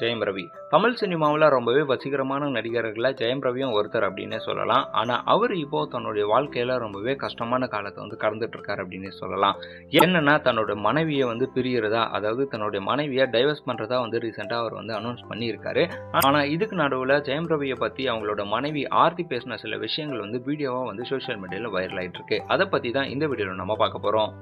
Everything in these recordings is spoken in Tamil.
ஜெயம் ரவி. தமிழ் சினிமாவில் ரொம்பவே வசீகரமான நடிகர்களில் ஜெயம் ரவியும் ஒருத்தர் அப்படின்னே சொல்லலாம். ஆனால் அவர் இப்போ தன்னுடைய வாழ்க்கையில் ரொம்பவே கஷ்டமான காலத்தை வந்து கடந்துட்டு இருக்காரு அப்படின்னே சொல்லலாம். என்னன்னா தன்னோட மனைவியை வந்து பிரியறதா அதாவது தன்னுடைய மனைவியை டைவர்ஸ் பண்ணுறதா வந்து ரீசெண்டாக அவர் வந்து அனௌன்ஸ் பண்ணியிருக்காரு. ஆனால் இதுக்கு நடுவில் ஜெயம் ரவியை பற்றி அவங்களோட மனைவி ஆர்த்தி பேசின சில விஷயங்கள் வந்து வீடியோவாக வந்து சோஷியல் மீடியாவில் வைரல் ஆகிட்டு இருக்கு. அதை பற்றி தான் இந்த வீடியோவில் நம்ம பார்க்க போகிறோம்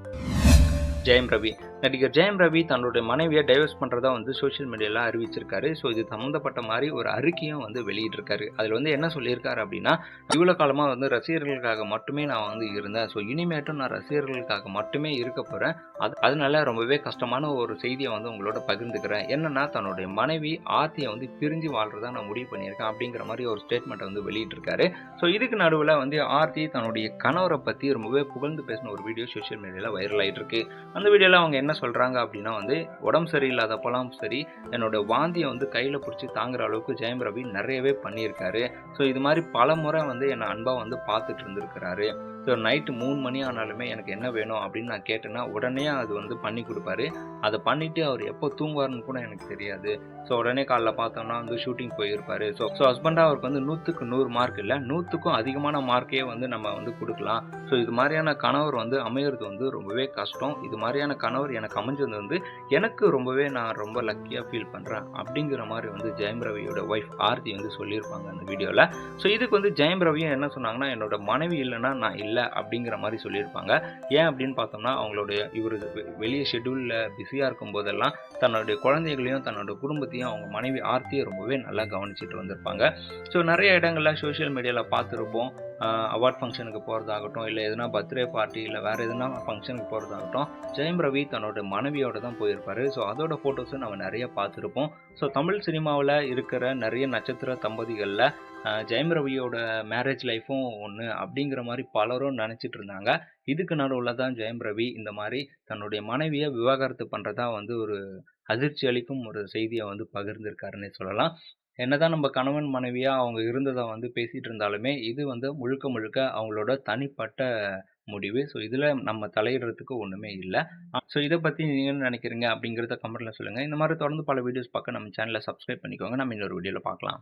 ஜெயம் ரவி நடிகர் ஜெயம் ரவி தன்னுடைய மனைவியை டைவர்ஸ் பண்ணுறதா வந்து சோஷியல் மீடியாலாம் அறிவிச்சிருக்காரு. ஸோ இது சம்மந்தப்பட்ட மாதிரி ஒரு அறிக்கையும் வந்து வெளியிட்டிருக்காரு. அதில் வந்து என்ன சொல்லியிருக்காரு அப்படின்னா இவ்வளோ காலமாக வந்து ரசிகர்களுக்காக மட்டுமே நான் வந்து இருந்தேன். ஸோ இனிமேட்டும் நான் ரசிகர்களுக்காக மட்டுமே இருக்க போகிறேன் அது அதனால ரொம்பவே கஷ்டமான ஒரு செய்தியை வந்து உங்களோட பகிர்ந்துக்கிறேன். என்னன்னா தன்னுடைய மனைவி ஆர்த்தியை வந்து பிரிஞ்சு வாழ்றதா நான் முடிவு பண்ணியிருக்கேன் அப்படிங்கிற மாதிரி ஒரு ஸ்டேட்மெண்ட்டை வந்து வெளியிட்டிருக்காரு. ஸோ இதுக்கு நடுவில் வந்து ஆர்த்தி தன்னுடைய கணவரை பற்றி ரொம்பவே புகழ்ந்து பேசின ஒரு வீடியோ சோஷியல் மீடியாவில் வைரல் ஆகிட்டு இருக்கு அந்த வீடியோவில் அவங்க என்ன என்ன சொல்கிறாங்க அப்படின்னா வந்து உடம்பு சரியில்லாதப்பெல்லாம் சரி என்னோட வாந்தியை வந்து கையில் பிடிச்சி தாங்குற அளவுக்கு ஜெயம் ரவி நிறையவே பண்ணியிருக்காரு. ஸோ இது மாதிரி பல முறை வந்து என்னை அன்பாக வந்து பார்த்துட்டு இருந்திருக்கிறாரு. ஸோ நைட்டு மூணு மணி ஆனாலுமே எனக்கு என்ன வேணும் அப்படின்னு நான் கேட்டேன்னா உடனே அது வந்து பண்ணி கொடுப்பாரு. அதை பண்ணிவிட்டு அவர் எப்போ தூங்குவார்னு கூட எனக்கு தெரியாது. ஸோ உடனே காலைல பார்த்தோம்னா வந்து ஷூட்டிங் போயிருப்பாரு. ஸோ ஸோ ஹஸ்பண்டாக அவருக்கு வந்து நூற்றுக்கு நூறு மார்க் இல்லை நூற்றுக்கும் அதிகமான மார்க்கே வந்து நம்ம வந்து கொடுக்கலாம். ஸோ இது மாதிரியான கணவர் வந்து அமையிறது வந்து ரொம்பவே கஷ்டம். இது மாதிரியான கணவர் எனக்கு அமைஞ்சது வந்து எனக்கு ரொம்பவே நான் ரொம்ப லக்கியாக ஃபீல் பண்ணுறேன் அப்படிங்கிற மாதிரி வந்து ஜெயம் ரவியோட ஒய்ஃப் ஆர்த்தி வந்து சொல்லியிருப்பாங்க அந்த வீடியோவில் ஸோ இதுக்கு வந்து ஜெயம் ரவியும் என்ன சொன்னாங்கன்னா என்னோட மனைவி இல்லைன்னா நான் இல்லை அப்படிங்கிற மாதிரி சொல்லியிருப்பாங்க. ஏன் அப்படின்னு பார்த்தோம்னா அவங்களுடைய இவர் வெளியே ஷெட்யூலில் பிஸியாக இருக்கும் போதெல்லாம் தன்னுடைய குழந்தைகளையும் தன்னோட குடும்பத்தையும் அவங்க மனைவி ஆர்த்தியை ரொம்பவே நல்லா கவனிச்சிட்டு வந்திருப்பாங்க. ஸோ நிறைய இடங்களில் சோஷியல் மீடியாவில் பார்த்துருப்போம். அவார்ட் ஃபங்க்ஷனுக்கு போகிறதாகட்டும் இல்லை எதுனா பர்த்டே பார்ட்டி இல்லை வேறு எதுனா ஃபங்க்ஷனுக்கு போகிறதாகட்டும் ஜெயம் ரவி தன்னோட மனைவியோட தான் போயிருப்பாரு. ஸோ அதோட ஃபோட்டோஸும் நம்ம நிறைய பார்த்துருப்போம். ஸோ தமிழ் சினிமாவில் இருக்கிற நிறைய நட்சத்திர தம்பதிகளில் ஜெயம் ரவியோட மேரேஜ் லைஃப்பும் ஒன்று அப்படிங்கிற மாதிரி பலரும் நினச்சிட்டு இருந்தாங்க. இதுக்கு நடுவில் தான் ஜெயம் ரவி இந்த மாதிரி தன்னுடைய மனைவியை விவாகரத்து பண்ணுறதா வந்து ஒரு அதிர்ச்சி அளிக்கும் ஒரு செய்தியை வந்து பகிர்ந்திருக்காருன்னு சொல்லலாம். என்னதான் நம்ம கணவன் மனைவியாக அவங்க இருந்ததை வந்து பேசிகிட்டு இருந்தாலுமே இது வந்து முழுக்க முழுக்க அவங்களோட தனிப்பட்ட முடிவு. ஸோ இதில் நம்ம தலையிடுறதுக்கு ஒன்றுமே இல்லை. ஸோ இதை பற்றி நீங்கள் என்ன நினைக்கிறீங்க அப்படிங்கிறத கமெண்ட்டில் சொல்லுங்கள் இந்த மாதிரி தொடர்ந்து பல வீடியோஸ் பார்க்க நம்ம சேனலை சப்ஸ்கிரைப் பண்ணிக்கோங்க. நம்ம இன்னொரு வீடியோவில் பார்க்கலாம்.